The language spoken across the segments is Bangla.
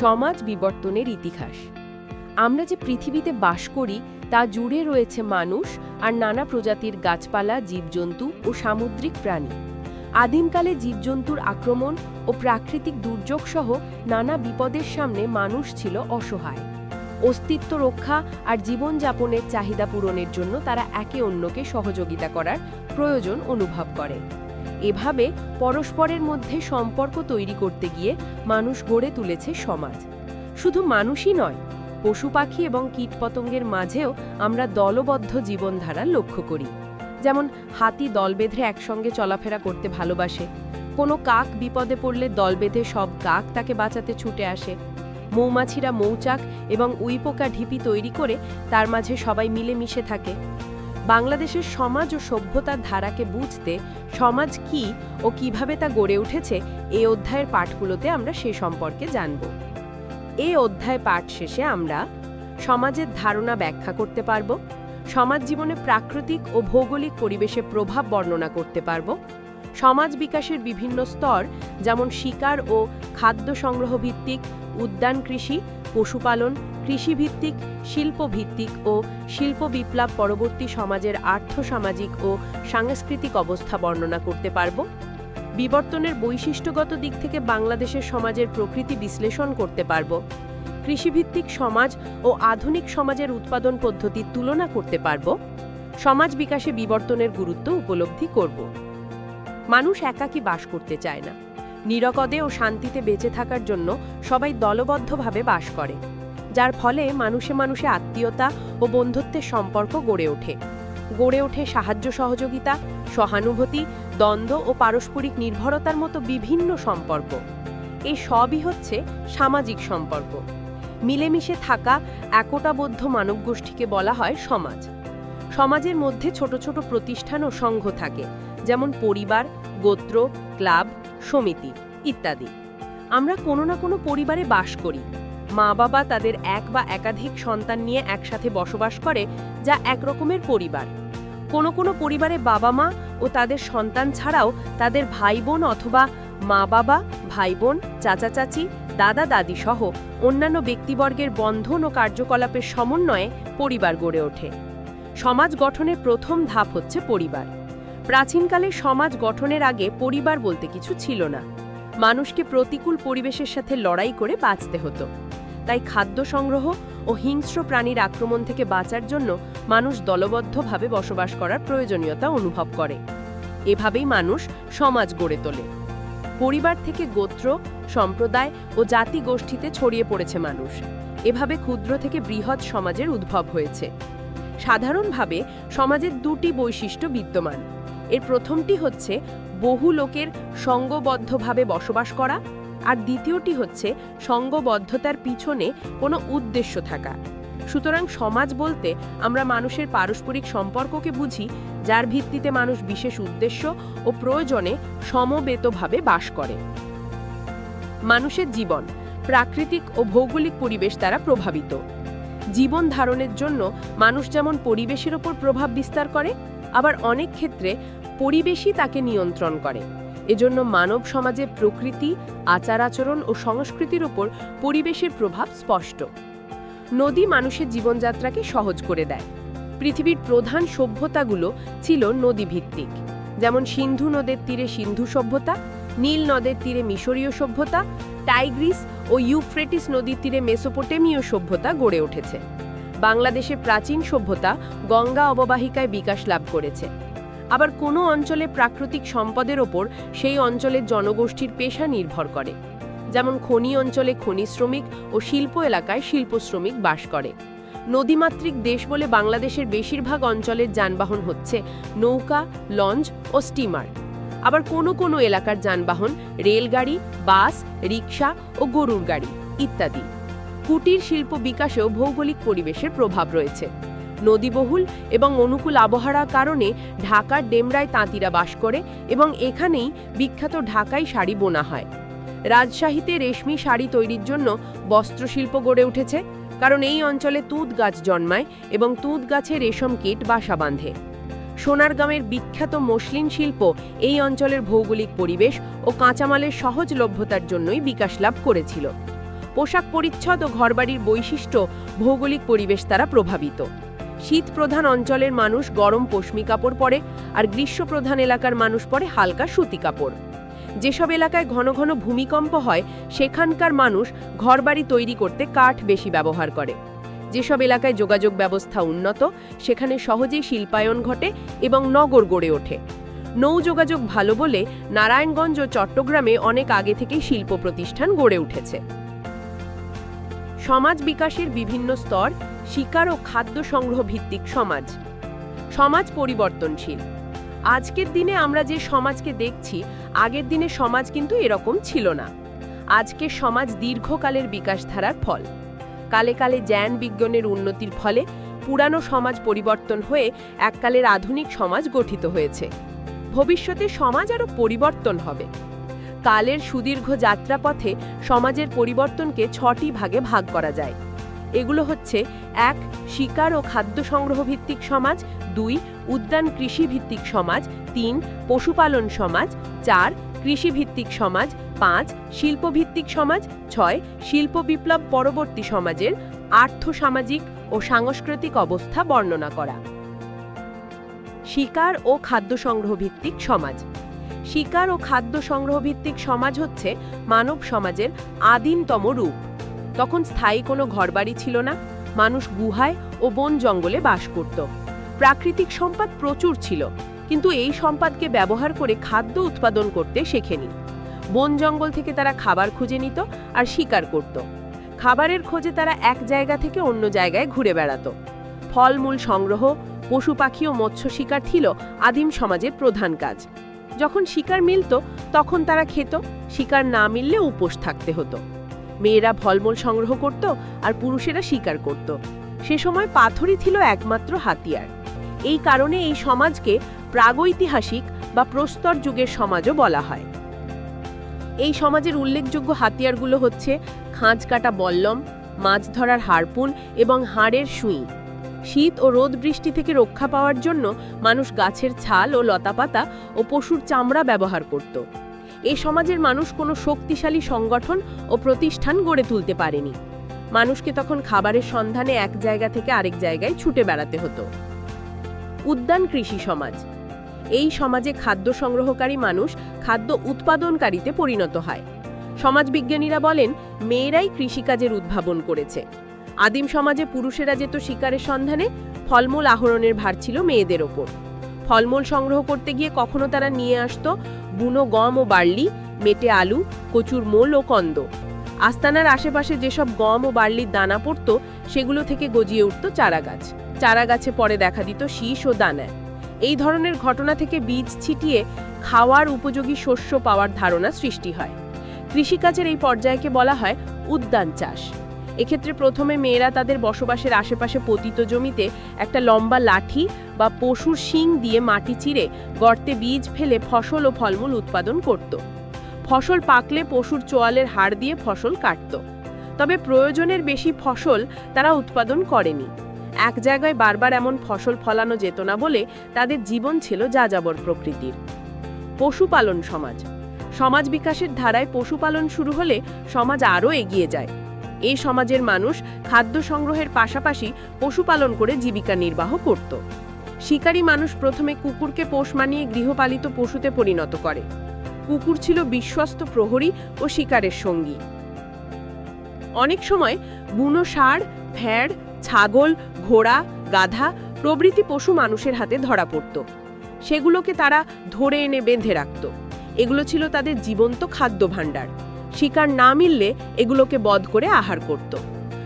সমাজ বিবর্তনের ইতিহাস। আমরা যে পৃথিবীতে বাস করি, তা জুড়ে রয়েছে মানুষ আর নানা প্রজাতির গাছপালা, জীবজন্তু ও সামুদ্রিক প্রাণী। আদিমকালে জীবজন্তুর আক্রমণ ও প্রাকৃতিক দুর্যোগ সহ নানা বিপদের সামনে মানুষ ছিল অসহায়। অস্তিত্ব রক্ষা আর জীবনযাপনের চাহিদা পূরণের জন্য তারা একে অন্যকে সহযোগিতা করার প্রয়োজন অনুভব করে। এভাবে পরস্পরের মধ্যে সম্পর্ক তৈরি করতে গিয়ে মানুষ গড়ে তুলেছে সমাজ। শুধু মানুষই নয়, পশু পাখি এবং কীটপতঙ্গের মাঝেও আমরা দলবদ্ধ জীবনধারা লক্ষ্য করি। যেমন হাতি দল বেঁধে একসঙ্গে চলাফেরা করতে ভালোবাসে, কোনো কাক বিপদে পড়লে দল বেঁধে সব কাক তাকে বাঁচাতে ছুটে আসে। মৌমাছিরা মৌচাক এবং উইপোকা ঢিপি তৈরি করে তার মাঝে সবাই মিলেমিশে থাকে। বাংলাদেশের সমাজ ও সভ্যতার ধারাকে বুঝতে সমাজ কি ও কীভাবে তা গড়ে উঠেছে, এই অধ্যায়ের পাঠগুলোতে আমরা সে সম্পর্কে জানব। এই অধ্যায় পাঠ শেষে আমরা সমাজের ধারণা ব্যাখ্যা করতে পারব, সমাজ জীবনে প্রাকৃতিক ও ভৌগোলিক পরিবেশে প্রভাব বর্ণনা করতে পারব, সমাজ বিকাশের বিভিন্ন স্তর যেমন শিকার ও খাদ্য সংগ্রহ ভিত্তিক, উদ্যান কৃষি, পশুপালন কৃষিভিত্তিক, শিল্পভিত্তিক ও শিল্প বিপ্লব পরবর্তী সমাজের আর্থসামাজিক ও সাংস্কৃতিক অবস্থা বর্ণনা করতে পারব। বিবর্তনের বৈশিষ্ট্যগত দিক থেকে বাংলাদেশের সমাজের প্রকৃতি বিশ্লেষণ করতে পারব। কৃষিভিত্তিক সমাজ ও আধুনিক সমাজের উৎপাদন পদ্ধতির তুলনা করতে পারব। সমাজ বিকাশে বিবর্তনের গুরুত্ব উপলব্ধি করব। মানুষ একাকী বাস করতে চায় না। নিরাপদে ও শান্তিতে বেঁচে থাকার জন্য সবাই দলবদ্ধভাবে বাস করে। যার ফলে মানুষে মানুষে আত্মীয়তা ও বন্ধুত্বের সম্পর্ক গড়ে ওঠে। গড়ে ওঠে সাহায্য সহযোগিতা, সহানুভূতি, দ্বন্দ্ব ও পারস্পরিক নির্ভরতার মতো বিভিন্ন সম্পর্ক। এই সবই হচ্ছে সামাজিক সম্পর্ক। মিলেমিশে থাকা একতাবদ্ধ মানবগোষ্ঠীকে বলা হয় সমাজ। সমাজের মধ্যে ছোট ছোট প্রতিষ্ঠান ও সংঘ থাকে, যেমন পরিবার, গোত্র, ক্লাব, সমিতি ইত্যাদি। আমরা কোনো না কোনো পরিবারে বাস করি। মা বাবা তাদের এক বা একাধিক সন্তান নিয়ে একসাথে বসবাস করে, যা এক রকমের পরিবার। কোনো কোনো পরিবারে বাবা মা ও তাদের সন্তান ছাড়াও তাদের ভাই বোন অথবা মা বাবা ভাই বোন চাচা চাচি দাদা দাদি সহ অন্যান্য ব্যক্তিবর্গের বন্ধন ও কার্যকলাপের সমন্বয়ে পরিবার গড়ে ওঠে। সমাজ গঠনের প্রথম ধাপ হচ্ছে পরিবার। প্রাচীনকালে সমাজ গঠনের আগে পরিবার বলতে কিছু ছিল না। মানুষকে প্রতিকূল পরিবেশের সাথে লড়াই করে বাঁচতে হতো। তাই খাদ্য সংগ্রহ ও হিংস্র প্রাণীর আক্রমণ থেকে বাঁচার জন্য মানুষ দলবদ্ধভাবে বসবাস করার প্রয়োজনীয়তা অনুভব করে। এভাবেই মানুষ সমাজ গড়ে তোলে। পরিবার থেকে গোত্র, সম্প্রদায় ও জাতি গোষ্ঠীতে ছড়িয়ে পড়েছে মানুষ। এভাবে ক্ষুদ্র থেকে বৃহৎ সমাজের উদ্ভব হয়েছে। সাধারণভাবে সমাজের দুটি বৈশিষ্ট্য বিদ্যমান। এর প্রথমটি হচ্ছে বহু লোকের সঙ্গবদ্ধভাবে বসবাস করা আর দ্বিতীয়টি হচ্ছে সঙ্গবদ্ধতার পিছনে কোনো উদ্দেশ্য থাকা। সুতরাং সমাজ বলতে আমরা মানুষের পারস্পরিক সম্পর্ককে বুঝি, যার ভিত্তিতে মানুষ বিশেষ উদ্দেশ্য ও প্রয়োজনে সমবেতভাবে বাস করে। মানুষের জীবন প্রাকৃতিক ও ভৌগোলিক পরিবেশ দ্বারা প্রভাবিত। জীবন ধারণের জন্য মানুষ যেমন পরিবেশের ওপর প্রভাব বিস্তার করে, আবার অনেক ক্ষেত্রে পরিবেশই তাকে নিয়ন্ত্রণ করে। এজন্য মানব সমাজে প্রকৃতি আচার আচরণ ও সংস্কৃতির ওপর পরিবেশের প্রভাব স্পষ্ট। নদী মানুষের জীবনযাত্রাকে সহজ করে দেয়। পৃথিবীর প্রধান সভ্যতাগুলো ছিল নদীভিত্তিক। যেমন সিন্ধু নদের তীরে সিন্ধু সভ্যতা, নীল নদের তীরে মিশরীয় সভ্যতা, টাইগ্রিস ও ইউফ্রেটিস নদীর তীরে মেসোপোটেমীয় সভ্যতা গড়ে উঠেছে। বাংলাদেশের প্রাচীন সভ্যতা গঙ্গা অববাহিকায় বিকাশ লাভ করেছে। আবার কোনো অঞ্চলে প্রাকৃতিক সম্পদের ওপর সেই অঞ্চলের জনগোষ্ঠীর পেশা নির্ভর করে। যেমন খনি অঞ্চলে খনি শ্রমিক ও শিল্প এলাকায় শিল্প শ্রমিক বাস করে। নদীমাতৃক দেশ বলে বাংলাদেশের বেশিরভাগ অঞ্চলের যানবাহন হচ্ছে নৌকা, লঞ্চ ও স্টিমার। আবার কোনো কোনো এলাকার যানবাহন রেলগাড়ি, বাস রিক্সা ও গরুর গাড়ি ইত্যাদি। কুটির শিল্প বিকাশেও ভৌগোলিক পরিবেশের প্রভাব রয়েছে। নদীবহুল এবং অনুকূল আবহাওয়ার কারণে ঢাকার ডেমরায় তাঁতিরা বাস করে এবং এখানেই বিখ্যাত ঢাকাই শাড়ি বোনা হয়। রাজশাহীতে রেশমি শাড়ি তৈরির জন্য বস্ত্রশিল্প গড়ে উঠেছে, কারণ এই অঞ্চলে তুঁত গাছ জন্মায় এবং তুঁত গাছে রেশম কীট বাসা বাঁধে। সোনারগাঁমের বিখ্যাত মসলিন শিল্প এই অঞ্চলের ভৌগোলিক পরিবেশ ও কাঁচামালের সহজলভ্যতার জন্যই বিকাশ লাভ করেছিল। পোশাক পরিচ্ছদ ও ঘরবাড়ির বৈশিষ্ট্য ভৌগোলিক পরিবেশ দ্বারা প্রভাবিত। শীত প্রধান অঞ্চলের মানুষ গরম পশমি কাপড় পরে আর গ্রীষ্মপ্রধান এলাকার মানুষ পরে হালকা সুতি কাপড়। যেসব এলাকায় ঘন ঘন ভূমিকম্প হয়, সেখানকার মানুষ ঘরবাড়ি তৈরি করতে কাঠ বেশি ব্যবহার করে। যেসব এলাকায় যোগাযোগ ব্যবস্থা উন্নত, সেখানে সহজেই শিল্পায়ন ঘটে এবং নগর গড়ে ওঠে। নৌ যোগাযোগ ভালো বলে নারায়ণগঞ্জ ও চট্টগ্রামে অনেক আগে থেকেই শিল্প প্রতিষ্ঠান গড়ে উঠেছে। সমাজ বিকাশের বিভিন্ন স্তর শিকার ও খাদ্য সংগ্রহ ভিত্তিক সমাজ। সমাজ পরিবর্তনশীল। আজকের দিনে আমরা যে সমাজকে দেখছি, আগের দিনে সমাজ কিন্তু এরকম ছিল না। আজকের সমাজ দীর্ঘকালের বিকাশধারার ফল। কালে কালে জ্ঞান বিজ্ঞানের উন্নতির ফলে পুরানো সমাজ পরিবর্তন হয়ে এককালের আধুনিক সমাজ গঠিত হয়েছে। ভবিষ্যতে সমাজ আরও পরিবর্তন হবে। কালের সুদীর্ঘ যাত্রাপথে সমাজের পরিবর্তনকে ছটি ভাগে ভাগ করা যায়। এগুলো হচ্ছে, এক, শিকার ও খাদ্য সংগ্রহ ভিত্তিক সমাজ, দুই, উদ্যান কৃষি ভিত্তিক সমাজ, তিন, পশুপালন সমাজ, চার, কৃষিভিত্তিক সমাজ, পাঁচ, শিল্পভিত্তিক সমাজ, ছয় শিল্প বিপ্লব পরবর্তী সমাজের আর্থসামাজিক ও সাংস্কৃতিক অবস্থা বর্ণনা করা। শিকার ও খাদ্য সংগ্রহ ভিত্তিক সমাজ। শিকার ও খাদ্য সংগ্রহ ভিত্তিক সমাজ হচ্ছে মানব সমাজের আদিমতম রূপ। তখন স্থায়ী কোনো ঘরবাড়ি ছিল না, মানুষ গুহায় ও বন জঙ্গলে বাস করত। প্রাকৃতিক সম্পদ প্রচুর ছিল, কিন্তু এই সম্পদকে ব্যবহার করে খাদ্য উৎপাদন করতে শেখেনি। বন জঙ্গল থেকে তারা খাবার খুঁজে নিত আর শিকার করত। খাবারের খোঁজে তারা এক জায়গা থেকে অন্য জায়গায় ঘুরে বেড়াত। ফলমূল সংগ্রহ, পশু পাখি ও মৎস্য শিকার ছিল আদিম সমাজের প্রধান কাজ। যখন শিকার মিলত, তখন তারা খেত, শিকার না মিললে উপোস থাকতে হতো। মেয়েরা ফলমূল সংগ্রহ করত আর পুরুষেরা শিকার করত। সে সময় পাথরই ছিল একমাত্র হাতিয়ার। এই কারণে এই সমাজকে প্রাগৈতিহাসিক বা প্রস্তর যুগের সমাজও বলা হয়। এই সমাজের উল্লেখযোগ্য হাতিয়ারগুলো হচ্ছে খাঁজ কাটা বল্লম, মাছ ধরার হারপুন এবং হাড়ের সুই। শীত ও রোদ বৃষ্টি থেকে রক্ষা পাওয়ার জন্য মানুষ গাছের ছাল ও লতাপাতা ও পশুর চামড়া ব্যবহার করত। এই সমাজের মানুষ কোনো শক্তিশালী সংগঠন ও প্রতিষ্ঠান গড়ে তুলতে পারেনি। মানুষকে তখন খাবারের সন্ধানে এক জায়গা থেকে আরেক জায়গায় ছুটে বেড়াতে হতো। উদ্যান কৃষি সমাজ। এই সমাজে খাদ্য সংগ্রহকারী মানুষ খাদ্য উৎপাদনকারীতে পরিণত হয়। সমাজবিজ্ঞানীরা বলেন, মেয়েরাই কৃষিকাজের উদ্ভাবন করেছে। আদিম সমাজে পুরুষেরা যেত শিকারের সন্ধানে, ফলমূল আহরণের ভার ছিল মেয়েদের ওপর। ফলমূল সংগ্রহ করতে গিয়ে কখনো তারা নিয়ে আসতো বুনো গম ও বার্লি, মেটে আলু, কচুর মোল ও কন্দ। আস্তানার আশেপাশে যেসব গম ও বার্লির দানা পড়ত, সেগুলো থেকে গজিয়ে উঠত চারা গাছ চারা গাছে পরে দেখা দিত শীষ ও দানায় এই ধরনের ঘটনা থেকে বীজ ছিটিয়ে খাওয়ার উপযোগী শস্য পাওয়ার ধারণা সৃষ্টি হয়। কৃষিকাজের এই পর্যায়কে বলা হয় উদ্যান চাষ। এক্ষেত্রে প্রথমে মেয়েরা তাদের বসবাসের আশেপাশে পতিত জমিতে একটা লম্বা লাঠি বা পশুর শিং দিয়ে মাটি চিরে গর্তে বীজ ফেলে ফসল ও ফলমূল উৎপাদন করত। ফসল পাকলে পশুর চোয়ালের হাড় দিয়ে ফসল কাটত। তবে প্রয়োজনের বেশি ফসল তারা উৎপাদন করেনি। এক জায়গায় বারবার এমন ফসল ফলানো যেত না বলে তাদের জীবন ছিল যাযাবর প্রকৃতির। পশুপালন সমাজ। সমাজ বিকাশের ধারায় পশুপালন শুরু হলে সমাজ আরও এগিয়ে যায়। এই সমাজের মানুষ খাদ্য সংগ্রহের পাশাপাশি পশুপালন করে জীবিকা নির্বাহ করত। শিকারী মানুষ প্রথমে কুকুরকে পোষ মানিয়ে গৃহপালিত পশুতে পরিণত করে। কুকুর ছিল বিশ্বস্ত প্রহরী ও শিকারের সঙ্গী। অনেক সময় বুনো ষাঁড় ভেড় ছাগল, ঘোড়া, গাধা প্রভৃতি পশু মানুষের হাতে ধরা পড়ত। সেগুলোকে তারা ধরে এনে বেঁধে রাখত। এগুলো ছিল তাদের জীবন্ত খাদ্য ভাণ্ডার শিকার না মিললে এগুলোকে বধ করে আহার করত।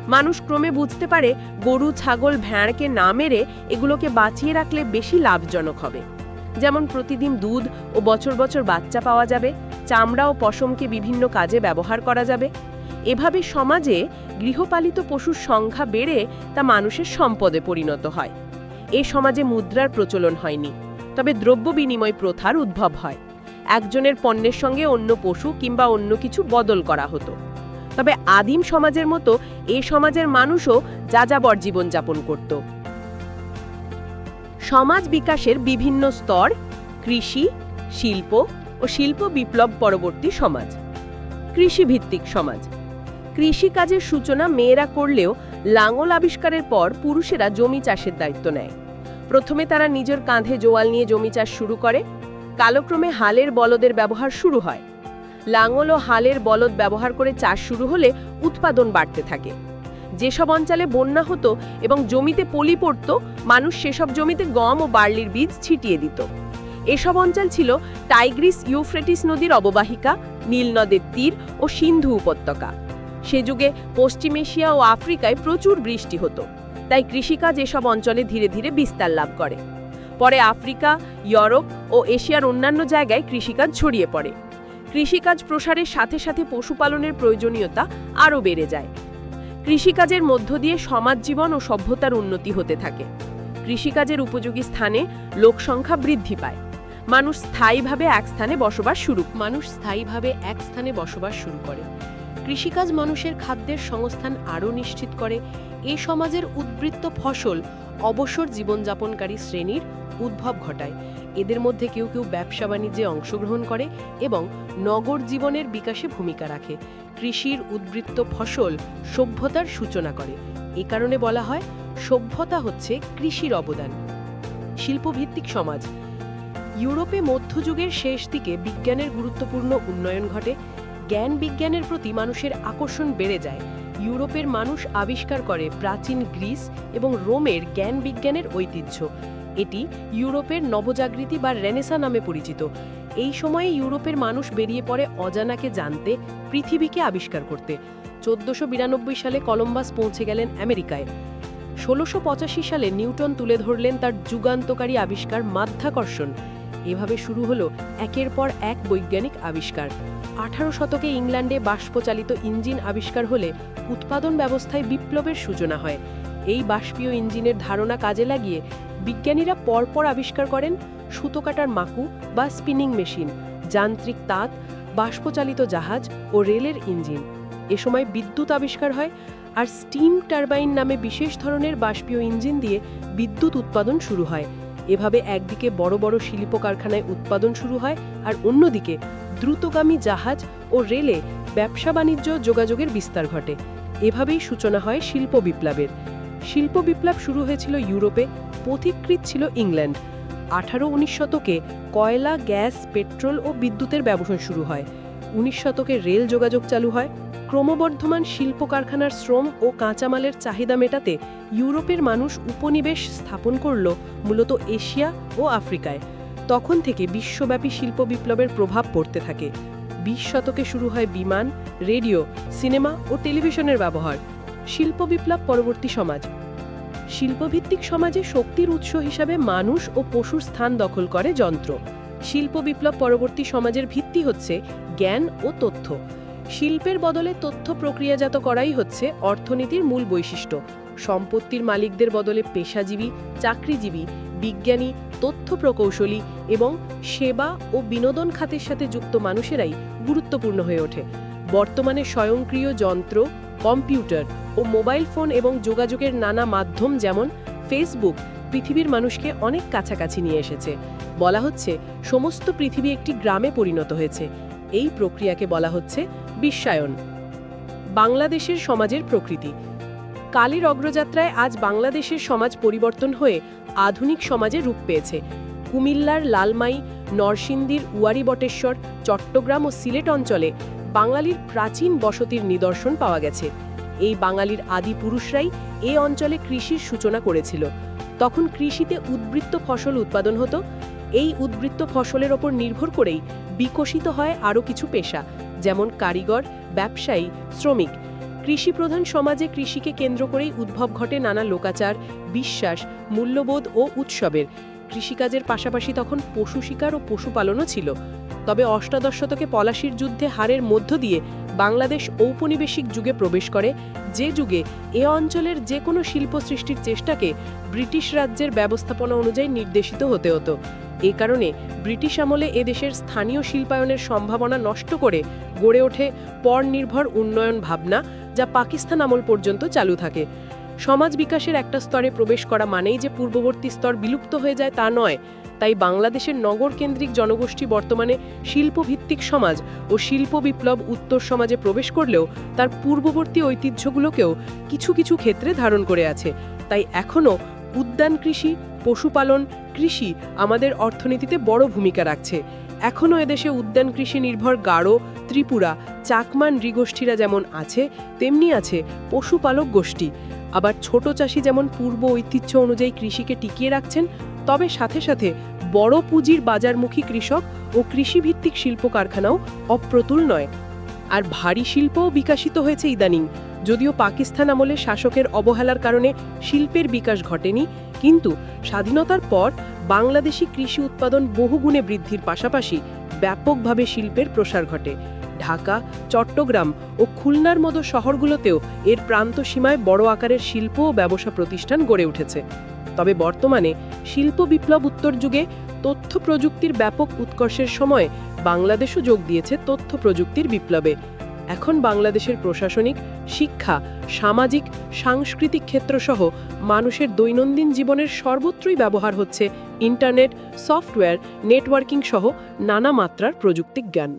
মানুষ ক্রমে বুঝতে পারে গরু, ছাগল, ভেড়াকে না মেরে এগুলোকে বাঁচিয়ে রাখলে বেশি লাভজনক হবে। যেমন প্রতিদিন দুধ ও বছর বছর বাচ্চা পাওয়া যাবে, চামড়া ও পশমকে বিভিন্ন কাজে ব্যবহার করা যাবে। এভাবে সমাজে গৃহপালিত পশুর সংখ্যা বেড়ে তা মানুষের সম্পদে পরিণত হয়। এ সমাজে মুদ্রার প্রচলন হয়নি, তবে দ্রব্য বিনিময় প্রথার উদ্ভব হয়। একজনের পণ্যের সঙ্গে অন্য পশু কিংবা অন্য কিছু বদল করা হতো। তবে আদিম সমাজের মতো এ সমাজের মানুষও যাযাবর জীবনযাপন করত। সমাজ বিকাশের বিভিন্ন স্তর, কৃষি, শিল্প ও শিল্প বিপ্লব পরবর্তী সমাজ। কৃষিভিত্তিক সমাজ। কৃষিকাজের সূচনা মেয়েরা করলেও লাঙল আবিষ্কারের পর পুরুষেরা জমি চাষের দায়িত্ব নেয়। প্রথমে তারা নিজের কাঁধে জোয়াল নিয়ে জমি চাষ শুরু করে কালক্রমে হালের বলদের ব্যবহার শুরু হয়। লাঙল ও হালের বলদ ব্যবহার করে চাষ শুরু হলে উৎপাদন বাড়তে থাকে। যেসব অঞ্চলে বন্যা হতো এবং জমিতে পলি পড়ত, মানুষ সেসব জমিতে গম ও বার্লির বীজ ছিটিয়ে দিত। এসব অঞ্চল ছিল টাইগ্রিস ইউফ্রেটিস নদীর অববাহিকা, নীল নদের তীর ও সিন্ধু উপত্যকা। সে যুগে পশ্চিম এশিয়া ও আফ্রিকায় প্রচুর বৃষ্টি হতো। তাই কৃষিকাজ এসব অঞ্চলে ধীরে ধীরে বিস্তার লাভ করে। পরে আফ্রিকা, ইউরোপ ও এশিয়ার অন্যান্য জায়গায় কৃষিকাজ ছড়িয়ে পড়ে। কৃষিকাজ প্রসারের সাথে সাথে পশুপালনের প্রয়োজনীয়তা আরও বেড়ে যায়। কৃষিকাজের মধ্য দিয়ে সমাজ জীবন ও সভ্যতার উন্নতি হতে থাকে। কৃষিকাজের উপযোগী স্থানে লোকসংখ্যা বৃদ্ধি পায়। মানুষ স্থায়ীভাবে এক স্থানে বসবাস শুরু মানুষ স্থায়ীভাবে এক স্থানে বসবাস শুরু করে। কৃষিকাজ মানুষের খাদ্যের সংস্থান আরও নিশ্চিত করে। এ সমাজের উদ্বৃত্ত ফসল অবসর জীবনযাপনকারী শ্রেণির উদ্ভব ঘটায়। এদের মধ্যে কেউ কেউ ব্যবসা বাণিজ্যে অংশগ্রহণ করে এবং নগর জীবনের বিকাশে ভূমিকা রাখে। কৃষির উদ্বৃত্ত ফসল সভ্যতার সূচনা করে। এ কারণে বলা হয়, সভ্যতা হচ্ছে কৃষির অবদান। শিল্পভিত্তিক সমাজ। ইউরোপে মধ্যযুগের শেষ দিকে বিজ্ঞানের গুরুত্বপূর্ণ উন্নয়ন ঘটে। জ্ঞান বিজ্ঞানের প্রতি মানুষের আকর্ষণ বেড়ে যায়। ইউরোপের মানুষ আবিষ্কার করে প্রাচীন গ্রিস এবং রোমের জ্ঞান বিজ্ঞানের ঐতিহ্য। এটি ইউরোপের নবজাগৃতি বা রেনেসা নামে পরিচিত। এই সময়ে ইউরোপের মানুষ বেরিয়ে পড়ে অজানাকে জানতে, পৃথিবীকে আবিষ্কার করতে। চোদ্দশো বিরানব্বই সালে কলম্বাস পৌঁছে গেলেন আমেরিকায়। ষোলোশো পঁচাশি সালে নিউটন তুলে ধরলেন তার যুগান্তকারী আবিষ্কার মাধ্যাকর্ষণ। এভাবে শুরু হলো একের পর এক বৈজ্ঞানিক আবিষ্কার। আঠারো শতকে ইংল্যান্ডে বাষ্পচালিত ইঞ্জিন আবিষ্কার হলে উৎপাদন ব্যবস্থায় বিপ্লবের সূচনা হয়। এই বাষ্পীয় ইঞ্জিনের ধারণা কাজে লাগিয়ে বিজ্ঞানীরা পরপর আবিষ্কার করেন সুতো কাটার মাকু বা স্পিনিং মেশিন, যান্ত্রিক তাঁত, বাষ্পচালিত জাহাজ ও রেলের ইঞ্জিন। এ সময় বিদ্যুৎ আবিষ্কার হয় আর স্টিম টারবাইন নামে বিশেষ ধরনের বাষ্পীয় ইঞ্জিন দিয়ে বিদ্যুৎ উৎপাদন শুরু হয়। এভাবে একদিকে বড় বড় শিল্প কারখানায় উৎপাদন শুরু হয় আর অন্যদিকে দ্রুতগামী জাহাজ ও রেলে ব্যবসা বাণিজ্য যোগাযোগের বিস্তার ঘটে। এভাবেই সূচনা হয় শিল্প বিপ্লবের। শিল্প বিপ্লব শুরু হয়েছিল ইউরোপে পথিকৃত ছিল ইংল্যান্ড। আঠারো উনিশ শতকে কয়লা, গ্যাস, পেট্রোল ও বিদ্যুতের ব্যবসা শুরু হয়। উনিশ শতকে রেল যোগাযোগ চালু হয়। ক্রমবর্ধমান শিল্প কারখানার শ্রম ও কাঁচামালের চাহিদা মেটাতে ইউরোপের মানুষ উপনিবেশ স্থাপন করল মূলত এশিয়া ও আফ্রিকায়। তখন থেকে বিশ্বব্যাপী শিল্প বিপ্লবের প্রভাব পড়তে থাকে। বিশ শতকে শুরু হয় বিমান, রেডিও, সিনেমা ও টেলিভিশনের ব্যবহার। শিল্প বিপ্লব পরবর্তী সমাজ। শিল্পভিত্তিক সমাজে শক্তির উৎস হিসাবে মানুষ ও পশুর স্থান দখল করে যন্ত্র। শিল্প বিপ্লব পরবর্তী সমাজের ভিত্তি হচ্ছে জ্ঞান ও তথ্য। শিল্পের বদলে তথ্য প্রক্রিয়াজাত করাই হচ্ছে অর্থনীতির মূল বৈশিষ্ট্য। সম্পত্তির মালিকদের বদলে পেশাজীবী, চাকরিজীবী, বিজ্ঞানী, তথ্য প্রকৌশলী এবং সেবা ও বিনোদন খাতের সাথে যুক্ত মানুষেরাই গুরুত্বপূর্ণ হয়ে ওঠে। বর্তমানে স্বয়ংক্রিয় যন্ত্র, কম্পিউটার ও মোবাইল ফোন এবং যোগাযোগের নানা মাধ্যম যেমন ফেসবুক, পৃথিবীর মানুষকে অনেক কাছাকাছি নিয়ে এসেছে। বলা হচ্ছে, সমস্ত পৃথিবী একটি গ্রামে পরিণত হয়েছে। এই প্রক্রিয়াকে বলা হচ্ছে বিশ্বায়ন। বাংলাদেশের সমাজের প্রকৃতি। কালের অগ্রযাত্রায় আজ বাংলাদেশের সমাজ পরিবর্তন হয়ে আধুনিক সমাজে রূপ পেয়েছে। কুমিল্লার লালমাই, নরসিংদীর উয়ারি বটেশ্বর চট্টগ্রাম ও সিলেট অঞ্চলে বাঙালির প্রাচীন বসতির নিদর্শন পাওয়া গেছে। এই বাঙালির আদি পুরুষরাই এ অঞ্চলে কৃষির সূচনা করেছিল। তখন কৃষিতে উদ্বৃত্ত ফসল উৎপাদন হতো। এই উদ্বৃত্ত ফসলের ওপর নির্ভর করেই বিকশিত হয় আরও কিছু পেশা, যেমন কারিগর, ব্যবসায়ী, শ্রমিক। কৃষিপ্রধান সমাজে কৃষিকে কেন্দ্র করেই উদ্ভব ঘটে নানা লোকাচার, বিশ্বাস, মূল্যবোধ ও উৎসবের। কৃষিকাজের পাশাপাশি তখন পশু শিকার ও পশুপালনও ছিল। তবে অষ্টাদশ শতকে পলাশির যুদ্ধে হারের মধ্য দিয়ে বাংলাদেশ ঔপনিবেশিক যুগে প্রবেশ করে, যে যুগে এ অঞ্চলের যে কোনো শিল্প সৃষ্টির চেষ্টাকে ব্রিটিশ রাজ্যের ব্যবস্থাপনা অনুযায়ী নির্দেশিত হতে হতো। এ কারণে ব্রিটিশ আমলে এদেশের স্থানীয় শিল্পায়নের সম্ভাবনা নষ্ট করে গড়ে ওঠে পরনির্ভর উন্নয়ন ভাবনা, যা পাকিস্তান আমল পর্যন্ত চালু থাকে। সমাজ বিকাশের একটা স্তরে প্রবেশ করা মানেই যে পূর্ববর্তী স্তর বিলুপ্ত হয়ে যায় তা নয়। তাই বাংলাদেশের নগরকেন্দ্রিক জনগোষ্ঠী বর্তমানে শিল্পভিত্তিক সমাজ ও শিল্প বিপ্লব উত্তর সমাজে প্রবেশ করলেও তার পূর্ববর্তী ঐতিহ্যগুলোকেও কিছু কিছু ক্ষেত্রে ধারণ করে আছে। তাই এখনও উদ্যান কৃষি, পশুপালন, কৃষি আমাদের অর্থনীতিতে বড় ভূমিকা রাখছে। এখনও এদেশে উদ্যান কৃষি নির্ভর গাঢ় ত্রিপুরা, চাকমান নৃগোষ্ঠীরা যেমন আছে, তেমনি আছে পশুপালক গোষ্ঠী। আবার ছোট চাষি যেমন পূর্ব ঐতিহ্য অনুযায়ী কৃষিকে টিকিয়ে রাখছেন, তবে সাথে সাথে বড় পুঁজির বাজারমুখী কৃষক ও কৃষিভিত্তিক শিল্প কারখানাও অপ্রতুল নয়। আর ভারী শিল্পও বিকাশিত হয়েছে ইদানিং, যদিও পাকিস্তান আমলে শাসকের অবহেলার কারণে শিল্পের বিকাশ ঘটেনি, কিন্তু স্বাধীনতার পর বাংলাদেশি কৃষি উৎপাদন বহুগুণে বৃদ্ধির পাশাপাশি ব্যাপকভাবে শিল্পের প্রসার ঘটে। ঢাকা, চট্টগ্রাম ও খুলনার মতো শহরগুলোতেও এর প্রান্ত সীমায় বড় আকারের শিল্প ও ব্যবসা প্রতিষ্ঠান গড়ে উঠেছে। তবে বর্তমানে শিল্প বিপ্লব উত্তর যুগে তথ্য প্রযুক্তির ব্যাপক উৎকর্ষের সময় বাংলাদেশও যোগ দিয়েছে তথ্য প্রযুক্তির বিপ্লবে। এখন বাংলাদেশের প্রশাসনিক, শিক্ষা, সামাজিক, সাংস্কৃতিক ক্ষেত্রসহ মানুষের দৈনন্দিন জীবনের সর্বত্রই ব্যবহার হচ্ছে ইন্টারনেট, সফটওয়্যার, নেটওয়ার্কিং সহ নানা মাত্রার প্রযুক্তি জ্ঞান।